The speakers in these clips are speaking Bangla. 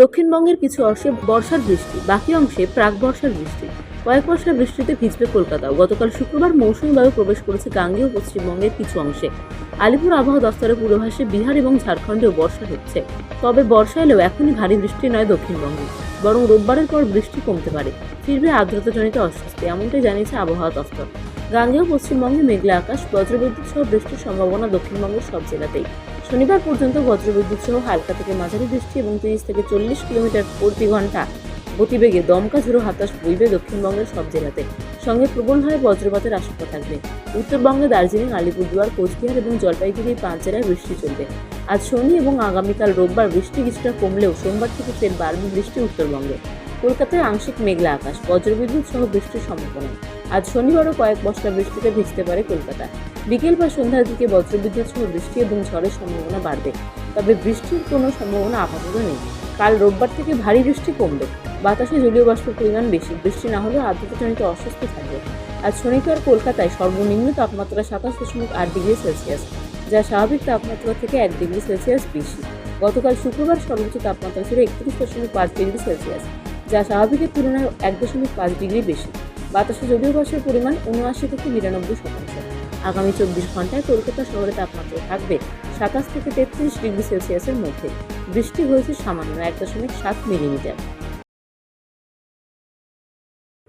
দক্ষিণবঙ্গের কিছু অংশে বর্ষার বৃষ্টি, বাকি অংশে প্রাক বর্ষার বৃষ্টি। কয়েক বর্ষার বৃষ্টিতে ভিজবে কলকাতাও। গতকাল শুক্রবার মৌসুমী বায়ু প্রবেশ করেছে গাঙ্গেয় পশ্চিমবঙ্গের কিছু অংশে। আলিপুর আবহাওয়া দফতরের পূর্বাভাসে বিহার এবং ঝাড়খণ্ডেও বর্ষা হচ্ছে। তবে বর্ষা এলেও এখনই ভারী বৃষ্টি নয় দক্ষিণবঙ্গে। বরং রোববারের পর বৃষ্টি কমতে পারে। ফিরবে আর্দ্রতাজনিত অস্বস্তি, এমনটাই জানিয়েছে আবহাওয়া দফতর। গাঙ্গেয় পশ্চিমবঙ্গে মেঘলা আকাশ, বজ্রবিদ্যুৎ সহ বৃষ্টির সম্ভাবনা দক্ষিণবঙ্গের সব জেলাতেই। শনিবার পর্যন্ত বজ্রবিদ্যুৎ সহ হালকা থেকে মাঝারি বৃষ্টি এবং তিরিশ থেকে চল্লিশ কিলোমিটার প্রতি ঘণ্টা। গতিবেগে দমকা ঝোড়ো হাতাশ বইবে দক্ষিণবঙ্গের সব জেলাতে। সঙ্গে প্রবল হারে বজ্রপাতের আশঙ্কা থাকবে। উত্তরবঙ্গে দার্জিলিং, আলিপুরদুয়ার, কোচবিহার এবং জলপাইগুড়ি পাঁচ জেলায় বৃষ্টি চলবে। আজ শনি এবং আগামীকাল রোববার বৃষ্টি কিছুটা কমলেও সোমবার থেকে ফের বাড়বে বৃষ্টি উত্তরবঙ্গে। কলকাতায় আংশিক মেঘলা আকাশ, বজ্রবিদ্যুৎ সহ বৃষ্টির সম্ভাবনা। আজ শনিবারও কয়েক বস্তা বৃষ্টিতে ভিজতে পারে কলকাতা। বিকেল বা সন্ধ্যার দিকে বজ্রবিদ্যুৎ সহ বৃষ্টি এবং ঝড়ের সম্ভাবনা বাড়বে। তবে বৃষ্টির কোনো সম্ভাবনা আপাতত নেই। কাল রোববার থেকে ভারী বৃষ্টি কমবে। বাতাসে জলীয় বাষ্পের পরিমাণ বেশি। বৃষ্টি না হলেও আর্দ্রতাজনিত অস্বস্তি থাকবে। আজ শনিবার কলকাতায় সর্বনিম্ন তাপমাত্রা সাতাশ দশমিক আট ডিগ্রি সেলসিয়াস, যা স্বাভাবিক তাপমাত্রা থেকে এক ডিগ্রি সেলসিয়াস বেশি। গতকাল শুক্রবার সর্বোচ্চ তাপমাত্রা ছিল একত্রিশ দশমিক পাঁচ ডিগ্রি সেলসিয়াস, যা স্বাভাবিকের তুলনায় এক দশমিক পাঁচ ডিগ্রি বেশি। বাতাসে জলীয় বাষ্পের পরিমাণ উনআশি থেকে বিরানব্বই শতাংশ। আগামী চব্বিশ ঘন্টায় কলকাতা শহরে তাপমাত্রা থাকবে সাতাশ থেকে তেত্রিশ ডিগ্রি সেলসিয়াসের মধ্যে। বৃষ্টি হয়েছে সামান্য এক দশমিক সাত মিলিমিটার।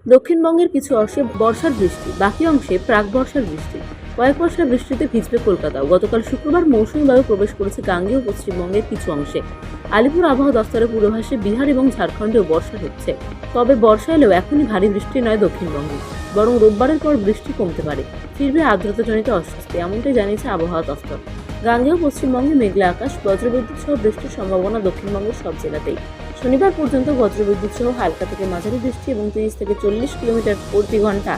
দক্ষিণবঙ্গের কিছু অংশে বর্ষার বৃষ্টি, বাকি অংশে প্রাক বর্ষার বৃষ্টি। কয়েক বর্ষার বৃষ্টিতে ভিজবে কলকাতাও। গতকাল শুক্রবার মৌসুমী বায়ু প্রবেশ করেছে গাঙ্গেয় পশ্চিমবঙ্গের কিছু অংশে। আলিপুর আবহাওয়া দফতরের পূর্বাভাসে বিহার এবং ঝাড়খণ্ডেও বর্ষা হচ্ছে। তবে বর্ষা এলেও এখনই ভারী বৃষ্টি নয় দক্ষিণবঙ্গে। বরং রোববারের পর বৃষ্টি কমতে পারে। ফিরবে আর্দ্রতাজনিত অস্বস্তি, এমনটাই জানিয়েছে আবহাওয়া দফতর। গাঙ্গেয় পশ্চিমবঙ্গে মেঘলা আকাশ, বজ্রবিদ্যুৎ সহ বৃষ্টির সম্ভাবনা দক্ষিণবঙ্গের সব জেলাতেই। শনিবার পর্যন্ত বজ্রবিদ্যুৎ সহ হালকা থেকে মাঝারি বৃষ্টি এবং তিরিশ থেকে চল্লিশ কিলোমিটার প্রতি ঘণ্টা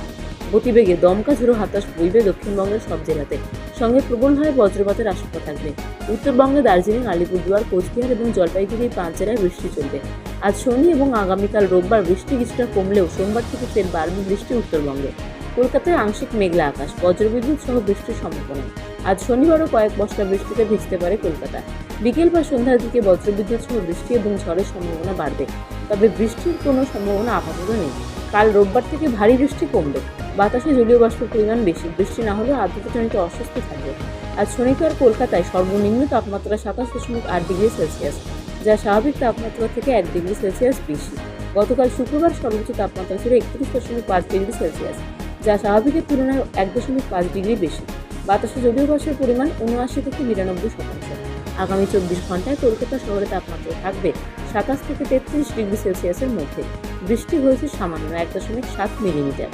গতিবেগে দমকা ঝোড়ো হাতাশ বইবে দক্ষিণবঙ্গের সব জেলাতে। সঙ্গে প্রবল হারে বজ্রপাতের আশঙ্কা থাকবে। উত্তরবঙ্গে দার্জিলিং, আলিপুরদুয়ার, কোচবিহার এবং জলপাইগুড়ি এই পাঁচ জেলায় বৃষ্টি চলবে। আজ শনি এবং আগামীকাল রোববার বৃষ্টি কিছুটা কমলেও সোমবার থেকে ফের বাড়বে বৃষ্টি উত্তরবঙ্গে। কলকাতায় আংশিক মেঘলা আকাশ, বজ্রবিদ্যুৎ সহ বৃষ্টির সম্ভাবনা। আজ শনিবারও কয়েক বস্তা বৃষ্টিতে ভিজতে পারে কলকাতা। বিকেল বা সন্ধ্যার দিকে বজ্রবিদ্যুৎ সহ বৃষ্টি এবং ঝড়ের সম্ভাবনা বাড়বে। তবে বৃষ্টির কোনো সম্ভাবনা আপাতত নেই। কাল রোববার থেকে ভারী বৃষ্টি কমবে। বাতাসে জলীয় বাষ্পের পরিমাণ বেশি। বৃষ্টি না হলেও আর্দ্রতাজনিত অস্বস্তি থাকবে। আজ শনিবার কলকাতায় সর্বনিম্ন তাপমাত্রা সাতাশ দশমিক আট ডিগ্রি সেলসিয়াস, যা স্বাভাবিক তাপমাত্রা থেকে এক ডিগ্রি সেলসিয়াস বেশি। গতকাল শুক্রবার সর্বোচ্চ তাপমাত্রা ছিল একত্রিশ দশমিক পাঁচ ডিগ্রি সেলসিয়াস, যা স্বাভাবিকের তুলনায় এক দশমিক পাঁচ ডিগ্রি বেশি। বাতাসে জলীয় বাষ্পের পরিমাণ উনআশি থেকে বিরানব্বই শতাংশ। আগামী চব্বিশ ঘন্টায় কলকাতা শহরে তাপমাত্রা থাকবে সাতাশ থেকে তেত্রিশ ডিগ্রি সেলসিয়াসের মধ্যে। বৃষ্টি হয়েছে সামান্য এক দশমিক সাত মিলিমিটার।